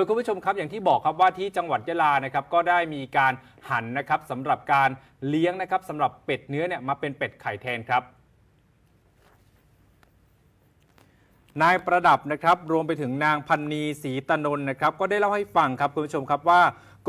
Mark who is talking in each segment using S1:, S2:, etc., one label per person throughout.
S1: โดยคุณผู้ชมครับอย่างที่บอกครับว่าที่จังหวัดยะลานะครับก็ได้มีการหันนะครับสำหรับการเลี้ยงนะครับสำหรับเป็ดเนื้อเนี่ยมาเป็นเป็ดไข่แทนครับ นายประดับนะครับรวมไปถึงนางพันนีศรีตนน์นะครับก็ได้เล่าให้ฟังครับคุณผู้ชมครับว่า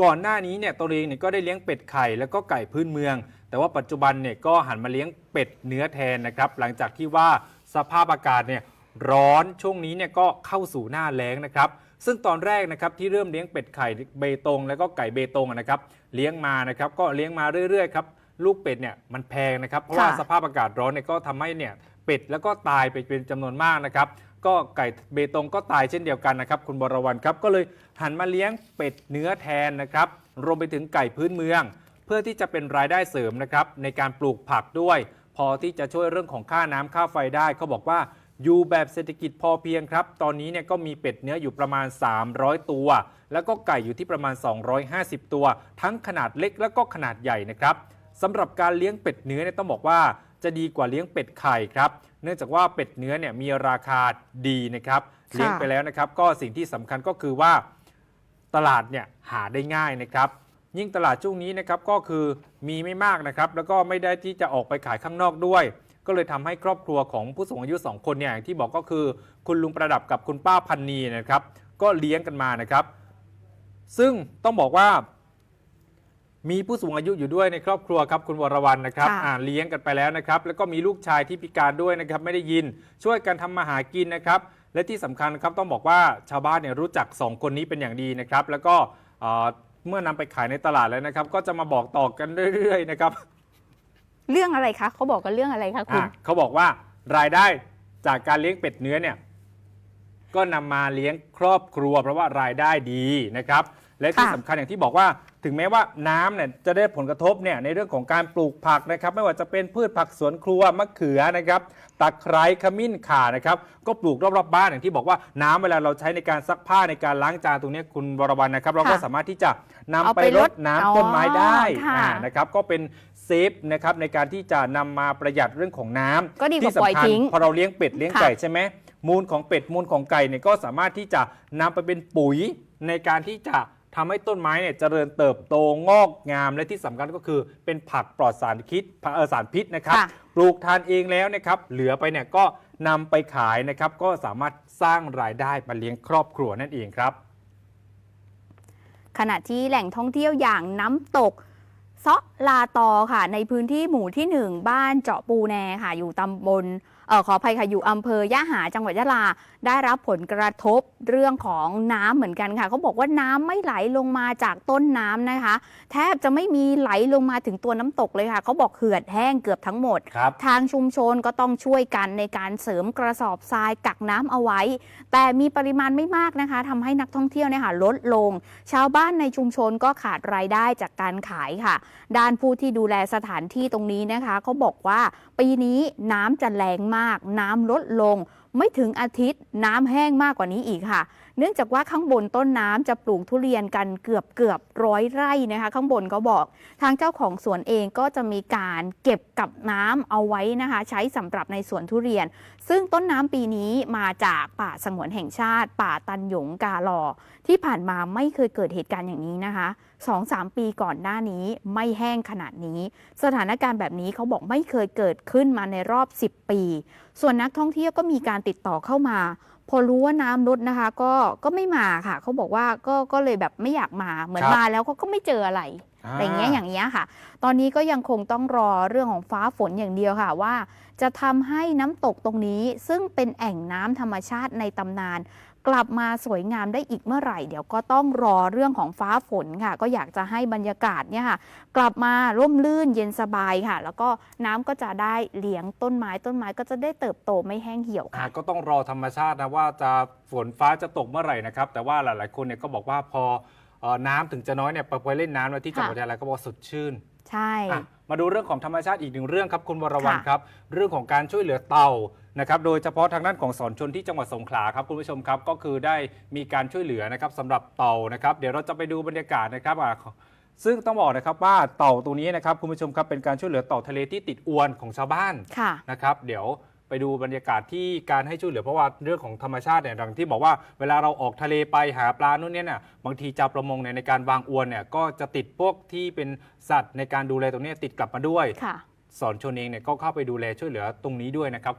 S1: ก่อนหน้านี้เนี่ยตัวเองเนี่ยก็ได้เลี้ยงเป็ดไข่แล้วก็ไก่พื้นเมือง แต่ว่าปัจจุบันเนี่ยก็หันมาเลี้ยงเป็ดเนื้อแทนนะครับหลังจากที่ว่าสภาพอากาศเนี่ยร้อนช่วงนี้เนี่ยก็เข้าสู่หน้าแล้งนะครับ ซึ่งตอนแรกนะครับที่เริ่มเลี้ยงเป็ดไข่เบตง แล้วก็ไก่เบตงอะนะครับเลี้ยงมานะครับก็เลี้ยงมาเรื่อยๆครับลูกเป็ดเนี่ยมันแพงนะครับเพราะว่า
S2: ค่ะ
S1: สภาพอากาศร้อนเนี่ยก็ทำให้เนี่ยเป็ดแล้วก็ตายไปเป็นจำนวนมากนะครับก็ไก่เบตงก็ตายเช่นเดียวกันนะครับคุณบรวันครับก็เลยหันมาเลี้ยงเป็ดเนื้อแทนนะครับรวมไปถึงไก่พื้นเมือง เพื่อที่จะเป็นรายได้เสริมนะครับในการปลูกผักด้วย พอที่จะช่วยเรื่องของค่าน้ำค่าไฟได้เขาบอกว่า อยู่แบบเศรษฐกิจพอเพียงครับ ตอนนี้เนี่ยก็มีเป็ดเนื้ออยู่ประมาณ 300 ตัว แล้วก็ไก่อยู่ที่ประมาณ 250 ตัว ทั้งขนาดเล็กแล้วก็ขนาดใหญ่นะครับสำหรับการเลี้ยงเป็ดเนื้อเนี่ยต้องบอกว่าจะดีกว่าเลี้ยงเป็ดไข่ครับ เนื่องจากว่าเป็ดเนื้อเนี่ยมีราคาดีนะครับ
S2: ค่ะ
S1: เลี้ยงไปแล้วนะครับ ก็สิ่งที่สำคัญก็คือว่าตลาดเนี่ยหาได้ง่ายนะครับ ยิ่งตลาดช่วงนี้นะครับก็คือมีไม่มากนะครับ แล้วก็ไม่ได้ที่จะออกไปขายข้างนอกด้วย ก็เลยทำให้ครอบครัวของผู้สูงอายุ 2 คนเนี่ยอย่างที่บอกก็คือคุณลุงประดับกับคุณป้าพันนีนะครับก็เลี้ยงกันมานะครับ ซึ่งต้องบอกว่า มีผู้สูงอายุอยู่ด้วยในครอบครัวครับคุณวรวรรณนะครับ
S2: ค่ะ
S1: อ่าเลี้ยงกันไปแล้วนะครับ แล้วก็มีลูกชายที่พิการด้วยนะครับไม่ได้ยินช่วยกันทำมาหากินนะครับ และที่สำคัญครับต้องบอกว่าชาวบ้านเนี่ยรู้จัก 2 คนนี้เป็นอย่างดีนะครับ แล้วก็เอ่อเมื่อนำไปขายในตลาดแล้วนะครับ ก็จะมาบอกต่อกันเรื่อยๆนะครับ
S2: เรื่องอะไรคะเขาบอกกันเรื่องอะไรคะคุณ
S1: อะเขาบอกว่ารายได้จากการเลี้ยงเป็ดเนื้อเนี่ยก็นำมาเลี้ยงครอบครัว เพราะว่ารายได้ดีนะครับ และที่
S2: ค่ะ
S1: สำคัญอย่างที่บอกว่า ถึงแม้ว่าน้ำเนี่ยจะได้ผลกระทบเนี่ยในเรื่องของการปลูกผักนะครับ ไม่ว่าจะเป็นพืชผักสวนครัวมะเขือนะครับตะไคร้ขมิ้นข่านะครับ ก็ปลูกรอบๆบ้านอย่างที่บอกว่าน้ำเวลาเราใช้ในการซักผ้าในการล้างจานตรงเนี้ยคุณวรวรรณนะครับ เราก็
S2: ค่ะ
S1: สามารถที่จะนำ
S2: เอา
S1: ไป
S2: ไป
S1: ร
S2: ร
S1: ด
S2: ด
S1: น้ำ
S2: อ๋อ
S1: ต้นไม้ได้
S2: ค่ะ
S1: อ่านะครับ ก็เป็นเซฟนะครับในการที่จะนำมาประหยัดเรื่องของน้ำ
S2: ก็ดีกว่า
S1: ที่สำ
S2: ปล่อย
S1: คัญ
S2: ทิ้ง
S1: พอเราเลี้ยงเป็ดเลี้ยง
S2: ค่ะ
S1: ไก่ใช่ไหมมูลของเป็ดมูลของไก่เนี่ยก็สามารถที่จะนำไปเป็นปุ๋ยในการที่จะทำให้ต้นไม้เนี่ยเจริญเติบโตงอกงามและที่สำคัญก็คือเป็นผักปลอดสารพิษเอ่อสารพิษนะครับ
S2: ค่ะ
S1: ปลูกทานเองแล้วนะครับ เหลือไปเนี่ยก็นำไปขายนะครับ ก็สามารถสร้างรายได้มาเลี้ยงครอบครัวนั่นเองครับ
S2: ขณะที่แหล่งท่องเที่ยวอย่างน้ำตกเซาะลาตอค่ะ ในพื้นที่หมู่ที่ 1 บ้านเจาะปูแนค่ะ อยู่ตำบลเออขออภัยค่ะ อยู่อำเภอยะหาจังหวัดยะลา ได้รับผลกระทบเรื่องของน้ำเหมือนกันค่ะ เขาบอกว่าน้ำไม่ไหลลงมาจากต้นน้ำนะคะ แทบจะไม่มีไหลลงมาถึงตัวน้ำตกเลยค่ะ เขาบอกเหือดแห้งเกือบทั้งหมด
S1: ครับ
S2: ทางชุมชนก็ต้องช่วยกันในการเสริมกระสอบทรายกักน้ำเอาไว้ แต่มีปริมาณไม่มากนะคะทำให้นักท่องเที่ยวเนี่ยค่ะลดลง ชาวบ้านในชุมชนก็ขาดรายได้จากการขายค่ะด้านผู้ที่ดูแลสถานที่ตรงนี้นะคะเขาบอกว่าปีนี้น้ำจะแรงมาก น้ำลดลงไม่ถึงอาทิตย์น้ำแห้งมากกว่านี้อีกค่ะ เนื่องจากว่าข้างบนต้นน้ำจะปลูกทุเรียนกันเกือบเกือบร้อยไร่นะคะ ข้างบนเขาบอก ทางเจ้าของสวนเองก็จะมีการเก็บกับน้ำเอาไว้นะคะ ใช้สำหรับในสวนทุเรียน ซึ่งต้นน้ำปีนี้มาจากป่าสงวนแห่งชาติ ป่าตันหยงกาลอ ที่ผ่านมาไม่เคยเกิดเหตุการณ์อย่างนี้นะคะสองสามปีก่อนหน้านี้ไม่แห้งขนาดนี้ สถานการณ์แบบนี้เขาบอกไม่เคยเกิดขึ้นมาในรอบ 10 ปี ส่วนนักท่องเที่ยวก็มีการติดต่อเข้ามา พอรู้ว่าน้ำลดนะคะ ก็ก็ไม่มาค่ะ เขาบอกว่าก็ก็เลยแบบไม่อยากมาเหมือน
S1: ครับ
S2: มาแล้วเขาก็ไม่เจออะไร อะไรเงี้ยอย่างเงี้ยค่ะ ตอนนี้ก็ยังคงต้องรอเรื่องของฟ้าฝนอย่างเดียวค่ะว่า จะทำให้น้ำตกตรงนี้ซึ่งเป็นแอ่งน้ำธรรมชาติในตำนาน กลับมาสวยงามได้อีกเมื่อไหร่ เดี๋ยวก็ต้องรอเรื่องของฟ้าฝนค่ะ ก็อยากจะให้บรรยากาศเนี่ยค่ะ กลับมาร่มรื่นเย็นสบายค่ะ แล้วก็น้ำก็จะได้เลี้ยงต้นไม้ต้นไม้ก็จะได้เติบโตไม่แห้งเหี่ยว
S1: อ่า
S2: ค่ะ
S1: ก็ต้องรอธรรมชาตินะว่าจะฝนฟ้าจะตกเมื่อไหร่นะครับแต่ว่าหลาย ๆ คนเนี่ยก็บอกว่าพอ เอ่อน้ำถึงจะน้อยเนี่ยไปไปเล่นน้ำแล้วที่จังหวัด
S2: ค่ะ
S1: ยะลาก็บอกสดชื่น
S2: ใช่
S1: อะมาดูเรื่องของธรรมชาติอีกหนึ่งเรื่องครับคุณวรวรรณ
S2: ค่ะ
S1: ครับ เรื่องของการช่วยเหลือเต่านะครับโดยเฉพาะทางด้านของสอนชนที่จังหวัดสงขลาครับคุณผู้ชมครับก็คือได้มีการช่วยเหลือนะครับสำหรับเต่านะครับ เดี๋ยวเราจะไปดูบรรยากาศนะครับอะซึ่งต้องบอกนะครับว่าเต่าตัวนี้นะครับคุณผู้ชมครับเป็นการช่วยเหลือเต่าทะเลที่ติดอวนของชาวบ้าน
S2: ค่ะ
S1: นะครับ เดี๋ยว ไปดูบรรยากาศที่การให้ช่วยเหลือเพราะว่าเรื่องของธรรมชาติเนี่ยอย่างที่บอกว่าเวลาเราออกทะเลไปหาปลานู่นเนี่ยน่ะบางทีชาวประมงเนี่ยในการวางอวนเนี่ยก็จะติดพวกที่เป็นสัตว์ในการดูแลตรงเนี้ยติดกลับมาด้วย
S2: ค่ะ
S1: สอนชนเองเนี่ยก็เข้าไปดูแลช่วยเหลือตรงนี้ด้วยนะครับ